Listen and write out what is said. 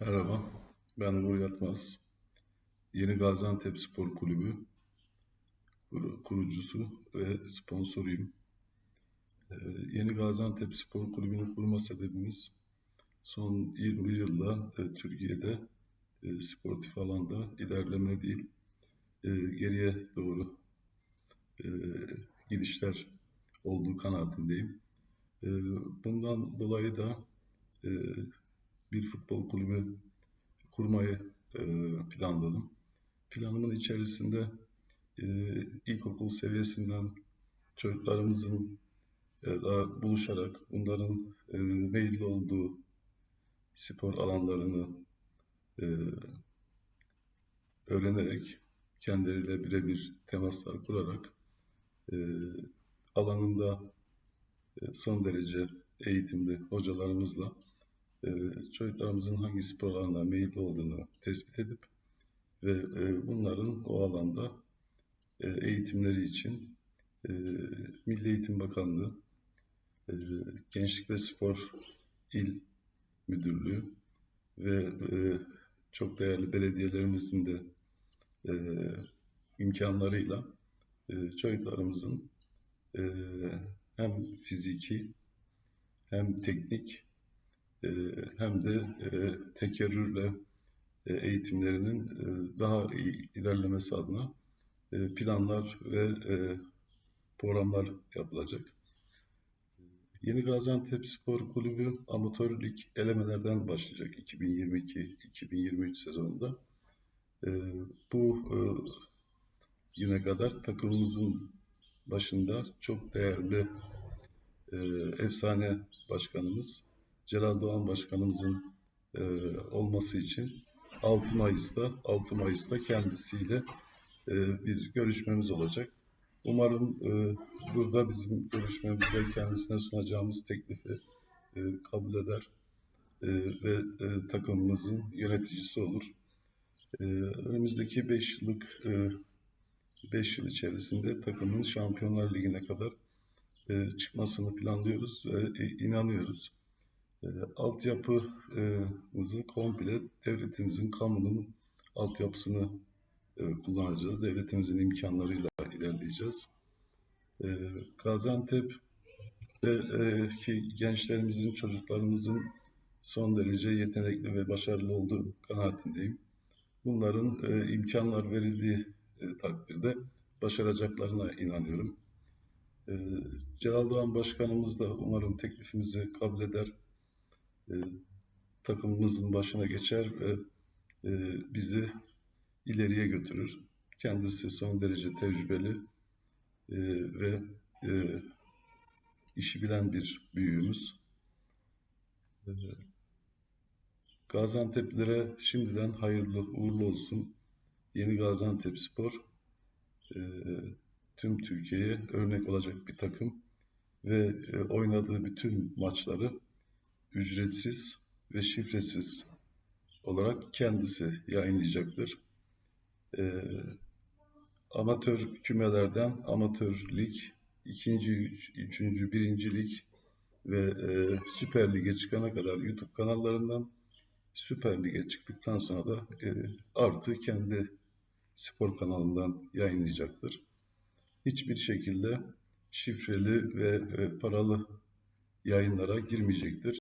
Merhaba, ben Uğur Yatmaz. Yeni Gaziantep Spor Kulübü kur- kurucusu ve sponsoruyum. Ee, Yeni Gaziantep Spor Kulübü'nü kurma sebebimiz son 20 yılda e, Türkiye'de e, sportif alanda ilerleme değil, e, geriye doğru e, gidişler olduğu kanaatindeyim. E, bundan dolayı da bir futbol kulübü kurmayı e, planladım. Planımın içerisinde e, ilkokul seviyesinden çocuklarımızın e, daha buluşarak bunların e, meyilli olduğu spor alanlarını öğrenerek kendileriyle birebir temaslar kurarak alanında son derece eğitimli hocalarımızla çocuklarımızın hangi spor alanına meyilli olduğunu tespit edip ve e, bunların o alanda e, eğitimleri için e, Milli Eğitim Bakanlığı, e, Gençlik ve Spor İl Müdürlüğü ve e, çok değerli belediyelerimizin de e, imkanlarıyla e, çocuklarımızın e, hem fiziki hem teknik e, hem de e, tekerrürle e, eğitimlerinin e, daha iyi ilerlemesi adına e, planlar ve e, programlar yapılacak. Yeni Gaziantep Spor Kulübü amatör lig elemelerden başlayacak 2022-2023 sezonunda. E, bu e, güne kadar takımımızın başında çok değerli e, efsane başkanımız Celal Doğan başkanımızın e, olması için 6 Mayıs'ta 6 Mayıs'ta kendisiyle e, bir görüşmemiz olacak. Umarım e, burada bizim görüşmemizde kendisine sunacağımız teklifi e, kabul eder e, ve e, takımımızın yöneticisi olur. E, önümüzdeki 5 yıllık 5 yıl içerisinde takımın Şampiyonlar Ligi'ne kadar e, çıkmasını planlıyoruz ve e, inanıyoruz. E, altyapımızı komple devletimizin, kamunun altyapısını e, kullanacağız. Devletimizin imkanlarıyla ilerleyeceğiz. E, Gaziantep ve e, gençlerimizin, çocuklarımızın son derece yetenekli ve başarılı olduğu kanaatindeyim. Bunların e, imkanlar verildiği e, takdirde başaracaklarına inanıyorum. E, Celal Doğan Başkanımız da umarım teklifimizi kabul eder. E, takımımızın başına geçer ve e, bizi ileriye götürür. Kendisi son derece tecrübeli e, ve e, işi bilen bir büyüğümüz. E, Gaziantep'lere şimdiden hayırlı uğurlu olsun. Yeni Gaziantep Spor e, tüm Türkiye'ye örnek olacak bir takım ve e, oynadığı bütün maçları ücretsiz ve şifresiz olarak kendisi yayınlayacaktır. E, amatör kümelerden amatör lig, ikinci, üç, üçüncü, birinci lig ve e, Süper Lig'e çıkana kadar YouTube kanallarından Süper Lig'e çıktıktan sonra da e, artı kendi spor kanalından yayınlayacaktır. Hiçbir şekilde şifreli ve e, paralı yayınlara girmeyecektir.